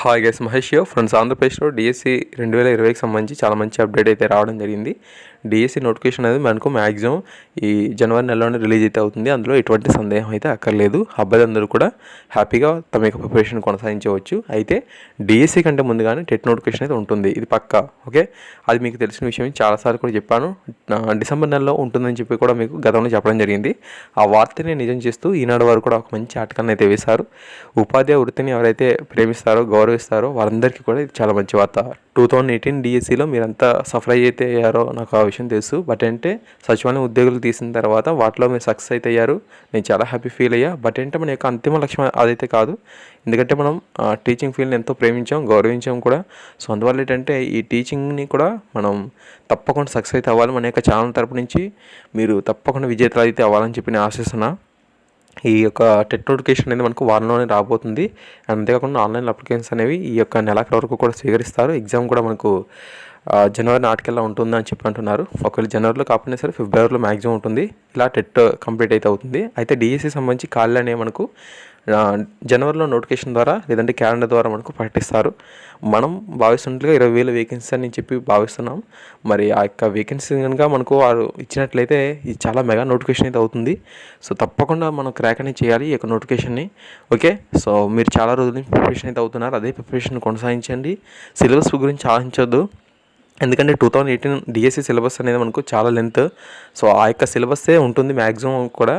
Hi guys Mahesh యో friends ఆంధ్రప్రదేశ్లో DSC రెండు వేల ఇరవైకి సంబంధించి చాలా మంచి అప్డేట్ అయితే రావడం జరిగింది. డిఎస్సి నోటిఫికేషన్ అనేది మనకు మ్యాక్సిమం ఈ జనవరి నెలలోనే రిలీజ్ అయితే అవుతుంది. అందులో ఎటువంటి సందేహం అయితే అక్కర్లేదు. అబ్బాయిలందరూ కూడా హ్యాపీగా తమ యొక్క ప్రిపరేషన్ కొనసాగించవచ్చు. అయితే డిఎస్సి కంటే ముందుగానే టెట్ నోటిఫికేషన్ అయితే ఉంటుంది. ఇది పక్కా ఓకే అది మీకు తెలిసిన విషయం చాలాసార్లు కూడా చెప్పాను. డిసెంబర్ నెలలో ఉంటుందని చెప్పి కూడా మీకు గతంలో చెప్పడం జరిగింది. ఆ వార్తని నిజం చేస్తూ ఈనాడు వారు కూడా ఒక మంచి ఆటకాన్ని అయితే వేశారు. ఉపాధ్యాయ వృత్తిని ఎవరైతే ప్రేమిస్తారో గౌరవిస్తారో వాళ్ళందరికీ కూడా ఇది చాలా మంచి వార్త. టూ థౌజండ్ ఎయిటీన్ డిఎస్సిలో మీరంతా సఫర్ అయితే అయ్యారో నాకు ఆ విషయం తెలుసు. బట్ అంటే సచివాలయం ఉద్యోగులు తీసిన తర్వాత వాటిలో మీరు సక్సెస్ అయితే అయ్యారు. నేను చాలా హ్యాపీ ఫీల్ అయ్యా. బట్ అంటే మన యొక్క అంతిమ లక్ష్యం అదైతే కాదు. ఎందుకంటే మనం టీచింగ్ ఫీల్డ్ని ఎంతో ప్రేమించాం గౌరవించాం కూడా. సో అందువల్ల ఏంటంటే ఈ టీచింగ్ని కూడా మనం తప్పకుండా సక్సెస్ అయితే అవ్వాలి మన యొక్క ఛానల్ తరపు నుంచి. మీరు తప్పకుండా విజేతలు అయితే అవ్వాలని చెప్పి నేను ఆశిస్తున్నాను ఈ యొక్క టెట్ నోటిఫికేషన్ అనేది మనకు వారంలోనే రాబోతుంది. అంతేకాకుండా ఆన్లైన్ అప్లికేషన్స్ అనేవి ఈ యొక్క నెలాఖరు వరకు కూడా స్వీకరిస్తారు. ఎగ్జామ్ కూడా మనకు జనవరి నాటికెల్లా ఉంటుంది అని చెప్పి అంటున్నారు. ఒకవేళ జనవరిలో కాకుండా సరే ఫిబ్రవరిలో మ్యాక్సిమం ఉంటుంది. ఇలా టెట్ కంప్లీట్ అయితే అవుతుంది. అయితే డిఎస్సి సంబంధించి కాళ్ళు అనేవి మనకు జనవరిలో నోటిఫికేషన్ ద్వారా లేదంటే క్యాలెండర్ ద్వారా మనకు ప్రకటిస్తారు. మనం భావిస్తున్నట్లుగా ఇరవై వేల వేకెన్సీ అని చెప్పి భావిస్తున్నాం. మరి ఆ యొక్క వేకెన్సీ కనుక మనకు వారు ఇచ్చినట్లయితే ఇది చాలా మెగా నోటిఫికేషన్ అయితే అవుతుంది. సో తప్పకుండా మనం క్రాక్ అనేది చేయాలి ఈ యొక్క నోటిఫికేషన్ని. ఓకే? సో మీరు చాలా రోజుల నుంచి ప్రిపరేషన్ అయితే అవుతున్నారు. అదే ప్రిపరేషన్ కొనసాగించండి. సిలబస్ గురించి ఆలోచించొద్దు. ఎందుకంటే two thousand eighteen DSC syllabus అనేది మనకు చాలా లెంత్. సో ఆ యొక్క సిలబస్సే ఉంటుంది మ్యాక్సిమం కూడా.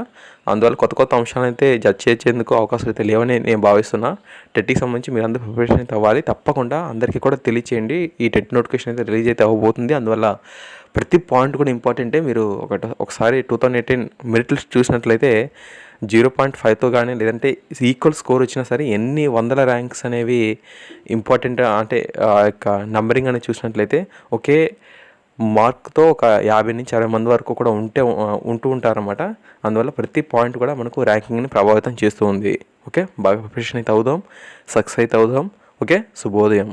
అందువల్ల కొత్త కొత్త అంశాలను అయితే జడ్జ్ చేసేందుకు అవకాశాలు అయితే లేవని నేను భావిస్తున్నా. టెట్కి సంబంధించి మీరు అందరూ ప్రిపరేషన్ అయితే అవ్వాలి. తప్పకుండా అందరికీ కూడా తెలియచేయండి. ఈ టెట్ నోటిఫికేషన్ అయితే రిలీజ్ అయితే అవ్వబోతుంది. అందువల్ల ప్రతి పాయింట్ కూడా ఇంపార్టెంటే మీరు ఒకటి ఒకసారి two thousand eighteen merit list చూసినట్లయితే జీరో పాయింట్ ఫైవ్తో కానీ లేదంటే ఈక్వల్ స్కోర్ వచ్చినా సరే ఎన్ని వందల ర్యాంక్స్ అనేవి ఇంపార్టెంట్ అంటే ఆ యొక్క నంబరింగ్ అనేది చూసినట్లయితే ఒకే మార్క్తో ఒక యాభై నుంచి అరవై మంది వరకు కూడా ఉంటే ఉంటూ ఉంటారన్నమాట. అందువల్ల ప్రతి పాయింట్ కూడా మనకు ర్యాంకింగ్ని ప్రభావితం చేస్తూ ఉంది. ఓకే? బాగా ప్రిపరేషన్ అయితే అవుదాం సక్సెస్ అయితే అవుదాం. ఓకే? శుభోదయం.